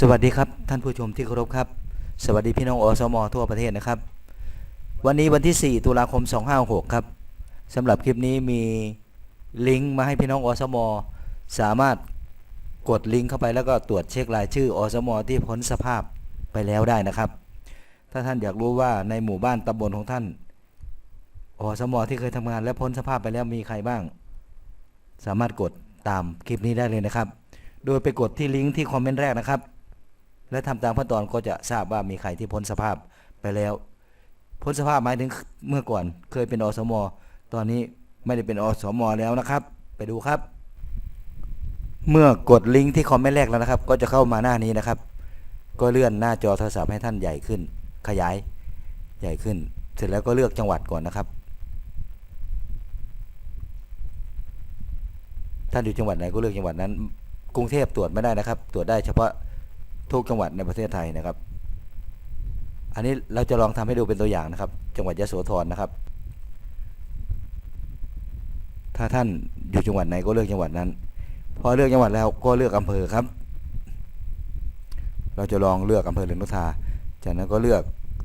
สวัสดีครับท่านผู้ชมที่เคารพครับ สวัสดีพี่น้องอสมทั่วประเทศนะครับ วันนี้วันที่ 4 ตุลาคม 256 ครับสำหรับคลิปนี้มีลิงก์มาให้พี่น้องอสมสามารถกดลิงก์เข้าไปแล้วก็ตรวจเช็ครายชื่ออสมที่พ้นสภาพไปแล้วได้นะครับ ถ้าท่านอยากรู้ว่าในหมู่บ้านตำบลของท่านอสมที่เคยทำงานและพ้นสภาพไปแล้วมีใครบ้าง สามารถกดตามคลิปนี้ได้เลยนะครับ โดยไปกดที่ลิงก์ที่คอมเมนต์แรกนะครับ และทำตามขั้นตอนก็จะทราบว่ามีใครที่พ้นสภาพไปแล้ว พ้นสภาพหมายถึงเมื่อก่อนเคยเป็นอสมตอนนี้ไม่ได้เป็นอสมแล้วนะครับ ไปดูครับ เมื่อกดลิงก์ที่คอมเมนต์แรกแล้วนะครับ ก็จะเข้ามาหน้านี้นะครับ ก็เลื่อนหน้าจอโทรศัพท์ให้ท่านใหญ่ขึ้น ขยายใหญ่ขึ้น เสร็จแล้วก็เลือกจังหวัดก่อนนะครับ ท่านอยู่จังหวัดไหนก็เลือกจังหวัดนั้น กรุงเทพตรวจไม่ได้นะครับ ตรวจได้เฉพาะ ทุกจังหวัดในประเทศไทยนะครับ อันนี้เราจะลองทำให้ดูเป็นตัวอย่างนะครับ จังหวัดยะโสธรนะครับ ถ้าท่านอยู่จังหวัดไหนก็เลือกจังหวัดนั้น พอเลือกจังหวัดแล้วก็เลือกอำเภอครับ เราจะลองเลือกอำเภอเรืองนุชาจากนั้นก็เลือก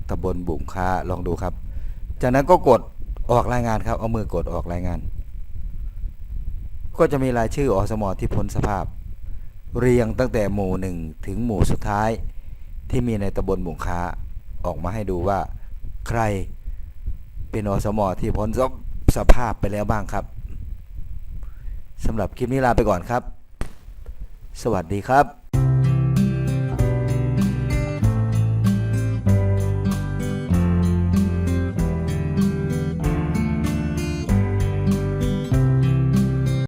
ตำบลบุ่มค้าลองดูครับ จากนั้นก็กดออกรายงานครับ เอามือกดออกรายงาน ก็จะมีรายชื่ออสมอที่พ้นสภาพ เรียงตั้งแต่หมู่หนึ่งถึงหมู่สุดท้าย ที่มีในตำบลบุงค้าออกมาให้ดูว่าใครเป็นอสมที่พ้นสภาพไปแล้วบ้างครับสำหรับคลิปนี้ลาไปก่อนครับ สวัสดีครับ